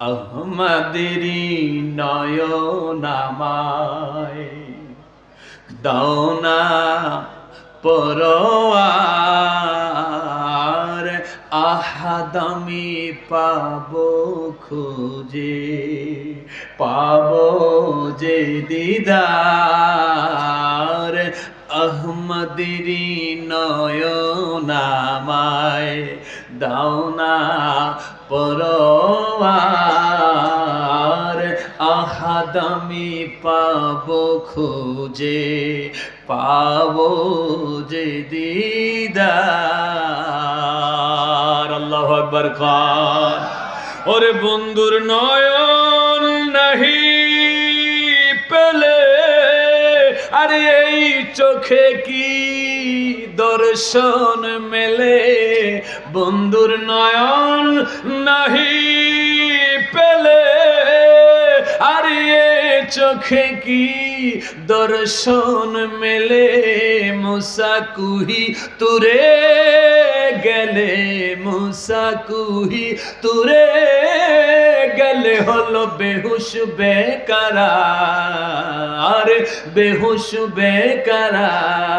আহমদেরি নয়নামায় দাওনা পরোয়ার আহাদামি পাব খুঁজে পাব যে দিদার। আহমদেরি নয়নামায় দাওনা পরোয়ার। আহাদামি পাব খুঁজে, পাব যে দিদার। আল্লাহ আকবর খান ওরে বন্ধুর নয়ন নাহি পেলে, আরে চোখে কি দর্শন মেলে? বন্ধুর নয়ন নাহি পেলে। আরে এ চোখে কি দর্শন মেলে? মুসাকুহি তুরে গেলে মুসাকুহি তুরে গেলে হলো বেহুশ বেকারার বেহুশ বেকারার।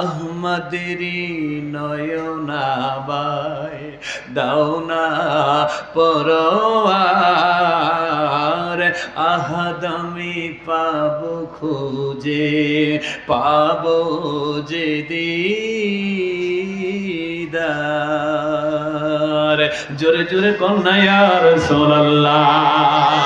আহমদেরি নয়নাবায় দাওনা পরোয়ার। আহাদামি পাব খুঁজে, পাব যে দিদার জোরে জোরে কন্যায়ার সোল্লাহ